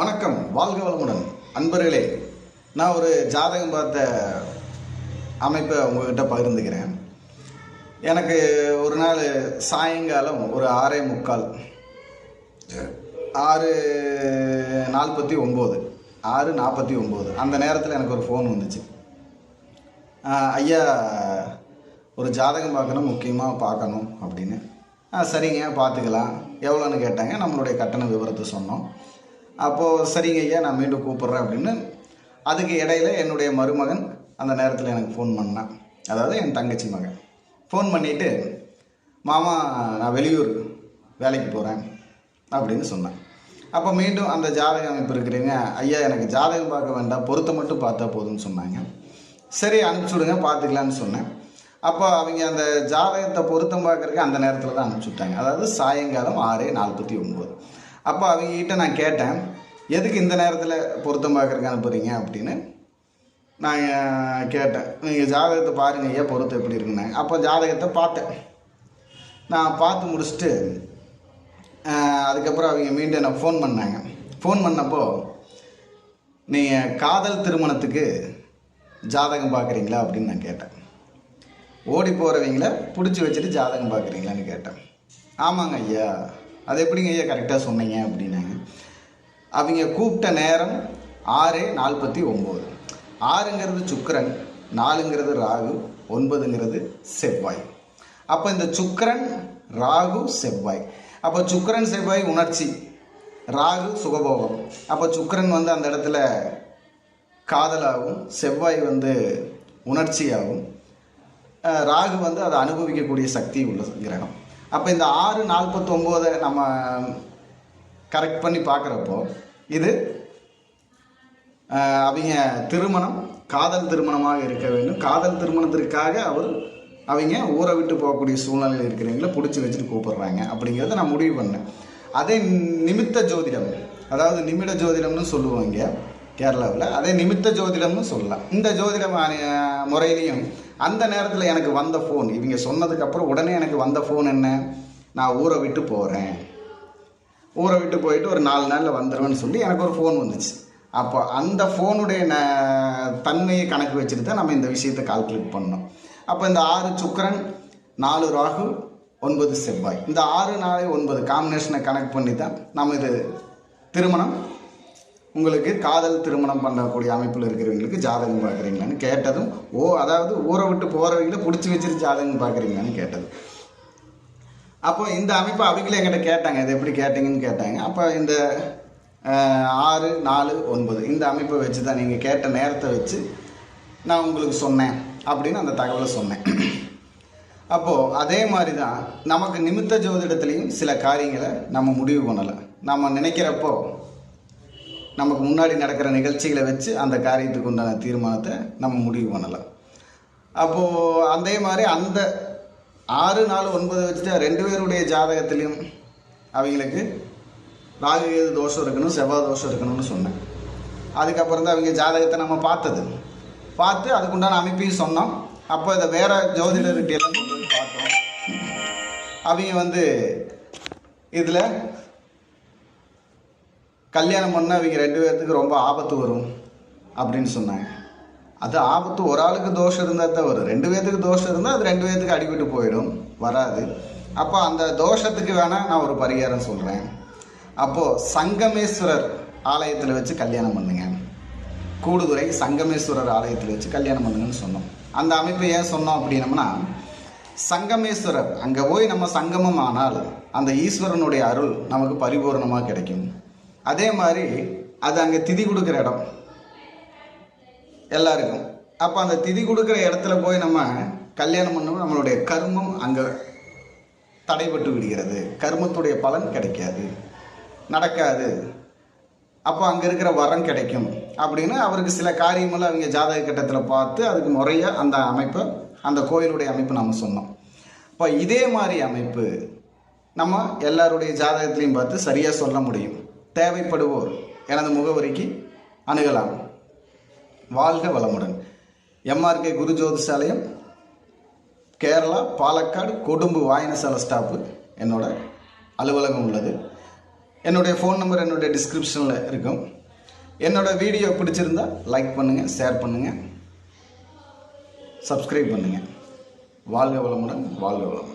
வணக்கம் வாழ்க வளமுடன். அன்பர்களே நான் ஒரு ஜாதகம் பார்த்த அமைப்பை உங்ககிட்ட பகிர்ந்துக்கிறேன். எனக்கு ஒரு நாள் சாயங்காலம் ஒரு ஆறே முக்கால் ஆறு நாற்பத்தி ஒம்பது ஆறு நாற்பத்தி ஒம்பது. அந்த நேரத்தில் எனக்கு ஒரு ஃபோன் வந்துச்சு. ஐயா ஒரு ஜாதகம் பார்க்கணும் முக்கியமாக பார்க்கணும் அப்படின்னு. ஆ சரிங்க பார்த்துக்கலாம். எவ்வளோன்னு கேட்டாங்க. நம்மளுடைய கட்டண விவரத்தை சொன்னோம். அப்போது சரிங்க ஐயா நான் மீண்டும் கூப்பிட்றேன் அப்படின்னு அதுக்கு இடையில என்னுடைய மருமகன் அந்த நேரத்தில் எனக்கு ஃபோன் பண்ணான் அதாவது என் தங்கச்சி மகன். ஃபோன் பண்ணிவிட்டு மாமா நான் வெளியூர் வேலைக்கு போகிறேன் அப்படின்னு சொன்னேன். அப்போ மீண்டும் அந்த ஜாதக அமைப்பு இருக்கிறீங்க. ஐயா எனக்கு ஜாதகம் பார்க்க வேண்டாம் பொருத்தம் மட்டும் பார்த்தா போதும்னு சொன்னாங்க. சரி அனுப்பிச்சி விடுங்க பார்த்துக்கலான்னு சொன்னேன். அப்போ அவங்க அந்த ஜாதகத்தை பொருத்தம் பார்க்கறதுக்கு அந்த நேரத்தில் தான் அனுப்பிச்சி விட்டாங்க. அதாவது சாயங்காலம் ஆறு நாற்பத்தி ஒம்பது அப்போ அவங்ககிட்ட நான் கேட்டேன் எதுக்கு இந்த நேரத்தில் பொருத்தம் பார்க்குறக்கு அனுப்புறீங்க? அப்படின்னு நான் கேட்டேன். நீங்கள் ஜாதகத்தை பாருங்க ஐயா பொருத்தம் எப்படி இருக்குன்னு? அப்போ ஜாதகத்தை பார்த்தேன். நான் பார்த்து முடிச்சுட்டு அதுக்கப்புறம் அவங்க மீண்டும் என்னை ஃபோன் பண்ணாங்க. ஃபோன் பண்ணப்போ நீங்கள் காதல் திருமணத்துக்கு ஜாதகம் பார்க்குறீங்களா? அப்படின்னு நான் கேட்டேன். ஓடி போகிறவங்கள பிடிச்சி வச்சுட்டு ஜாதகம் பார்க்குறீங்களான்னு கேட்டேன். ஆமாங்க ஐயா. அது எப்படிங்க ஐயா கரெக்டாக சொன்னீங்க அப்படின்னாங்க அவங்க கூப்பிட்ட நேரம் ஆறு நாற்பத்தி ஒம்பது. ஆறுங்கிறது சுக்கரன் நாலுங்கிறது ராகு ஒன்பதுங்கிறது செவ்வாய். அப்போ இந்த சுக்கரன் ராகு செவ்வாய். அப்போ சுக்கரன் செவ்வாய் உணர்ச்சி ராகு சுகபோகம். அப்போ சுக்கரன் வந்து அந்த இடத்துல காதலாகவும் செவ்வாய் வந்து உணர்ச்சியாகவும் ராகு வந்து அதை அனுபவிக்கக்கூடிய சக்தி உள்ள கிரகம். அப்போ இந்த ஆறு நாற்பத்தொம்போதை நம்ம கரெக்ட் பண்ணி பார்க்குறப்போ இது அவங்க திருமணம் காதல் திருமணமாக இருக்க வேண்டும். காதல் திருமணத்திற்காக அவர் அவங்க ஊரை விட்டு போகக்கூடிய சூழ்நிலையில் இருக்கிறவங்கள பிடிச்சி வச்சுட்டு கூப்பிடுறாங்க அப்படிங்கிறத நான் முடிவு பண்ணேன். அதே நிமித்த ஜோதிடம் அதாவது நிமிட ஜோதிடம்னு சொல்லுவாங்க கேரளாவில் அதே நிமித்த ஜோதிடம்னு சொல்லலாம். இந்த ஜோதிடம் முறையிலையும் அந்த நேரத்தில் எனக்கு வந்த ஃபோன் இவங்க சொன்னதுக்கப்புறம் உடனே எனக்கு வந்த ஃபோன் என்ன? நான் ஊரை விட்டு போகிறேன் ஊரை விட்டு போயிட்டு ஒரு நாலு நாளில் வந்துடுவேன்னு சொல்லி எனக்கு ஒரு ஃபோன் வந்துச்சு. அப்போ அந்த ஃபோனுடைய ந தன்மையை கணக்கு வச்சுட்டு தான் நம்ம இந்த விஷயத்தை கால்குலேட் பண்ணோம். அப்போ இந்த ஆறு சுக்கரன் நாலு ராகு ஒன்பது செவ்வாய். இந்த ஆறு நாளை ஒன்பது காம்பினேஷனை கணக்கு பண்ணி தான் நம்ம இது திருமணம் உங்களுக்கு காதல் திருமணம் பண்ணக்கூடிய அமைப்பில் இருக்கிறவங்களுக்கு ஜாதகம் பார்க்குறீங்களான்னு கேட்டதும் ஓ அதாவது ஊரை விட்டு போகிறவங்கள பிடிச்சி வச்சுட்டு ஜாதகம் பார்க்குறீங்களான்னு கேட்டது. அப்போ இந்த அமைப்பை அவங்களே என்கிட்ட கேட்டாங்க இது எப்படி கேட்டீங்கன்னு கேட்டாங்க. அப்போ இந்த ஆறு நாலு ஒன்பது இந்த அமைப்பை வச்சு தான் நீங்கள் கேட்ட நேரத்தை வச்சு நான் உங்களுக்கு சொன்னேன் அப்படின்னு அந்த தகவலை சொன்னேன். அப்போது அதே மாதிரி தான் நமக்கு நிமித்த ஜோதிடத்துலேயும் சில காரியங்களை நம்ம முடிவு பண்ணலை. நம்ம நினைக்கிறப்போ நமக்கு முன்னாடி நடக்கிற நிகழ்ச்சிகளை வச்சு அந்த காரியத்துக்கு உண்டான தீர்மானத்தை நம்ம முடிவு பண்ணலாம். அப்போது அதே மாதிரி அந்த ஆறு நாலு ஒன்பது வச்சுட்டு ரெண்டு பேருடைய ஜாதகத்திலையும் அவங்களுக்கு ராகு கேது தோஷம் இருக்கணும் செவ்வாய் தோஷம் இருக்கணும்னு சொன்னேன். அதுக்கப்புறம் தான் அவங்க ஜாதகத்தை நம்ம பார்த்தது. பார்த்து அதுக்குண்டான அமைப்பையும் சொன்னோம். அப்போ இதை வேற ஜோதிடர்கிட்ட எல்லாம் பார்த்தோம். அவங்க வந்து இதில் கல்யாணம் பண்ணால் அவங்க ரெண்டு பேர்த்துக்கு ரொம்ப ஆபத்து வரும் அப்படின்னு சொன்னாங்க. அது ஆபத்து ஒரு ஆளுக்கு தோஷம் இருந்தால் தான் வரும். ரெண்டு பேர்த்துக்கு தோஷம் இருந்தால் அது ரெண்டு பேர்த்துக்கு அடிபட்டு போயிடும். வராது. அப்போ அந்த தோஷத்துக்கு வேணால் நான் ஒரு பரிகாரம் சொல்கிறேன் அப்போது சங்கமேஸ்வரர் ஆலயத்தில் வச்சு கல்யாணம் பண்ணுங்க. கூடுதுறை சங்கமேஸ்வரர் ஆலயத்தில் வச்சு கல்யாணம் பண்ணுங்கன்னு சொன்னோம். அந்த அமைப்பை ஏன் சொன்னோம் அப்படின்னம்னா சங்கமேஸ்வரர் அங்கே போய் நம்ம சங்கமம் ஆனால் அந்த ஈஸ்வரனுடைய அருள் நமக்கு பரிபூரணமாக கிடைக்கும். அதே மாதிரி அது அங்கே திதி கொடுக்குற இடம். எல்லாருக்கும். அப்போ அந்த திதி கொடுக்குற இடத்துல போய் நம்ம கல்யாணம் பண்ணோம் நம்மளுடைய கர்மம் அங்கே தடைபட்டு விடுகிறது. கர்மத்துடைய பலன் கிடைக்காது. நடக்காது. அப்போ அங்கே இருக்கிற வரம் கிடைக்கும். அப்படின்னு அவருக்கு சில காரியமெல்லாம் அவங்க ஜாதக கட்டத்தில் பார்த்து அதுக்கு முறையாக அந்த அமைப்பை அந்த கோயிலுடைய அமைப்பு நம்ம சொன்னோம். இப்போ இதே மாதிரி அமைப்பு நம்ம எல்லாருடைய ஜாதகத்திலையும் பார்த்து சரியாக சொல்ல முடியும். தேவைப்படுவோர் எனது முகவரிக்கு அணுகலாம். வாழ்க வளமுடன். எம்ஆர்கே குரு ஜோதிஷாலயம் கேரளா பாலக்காடு கொடும்பு வாயனசாலை ஸ்டாப்பு என்னோட அலுவலகம் உள்ளது. என்னுடைய ஃபோன் நம்பர் என்னுடைய டிஸ்கிரிப்ஷனில் இருக்கும். என்னோட வீடியோ பிடிச்சிருந்தா லைக் பண்ணுங்கள் ஷேர் பண்ணுங்கள் சப்ஸ்கிரைப் பண்ணுங்கள் வாழ்க வளமுடன் வாழ்க வளமுடன்.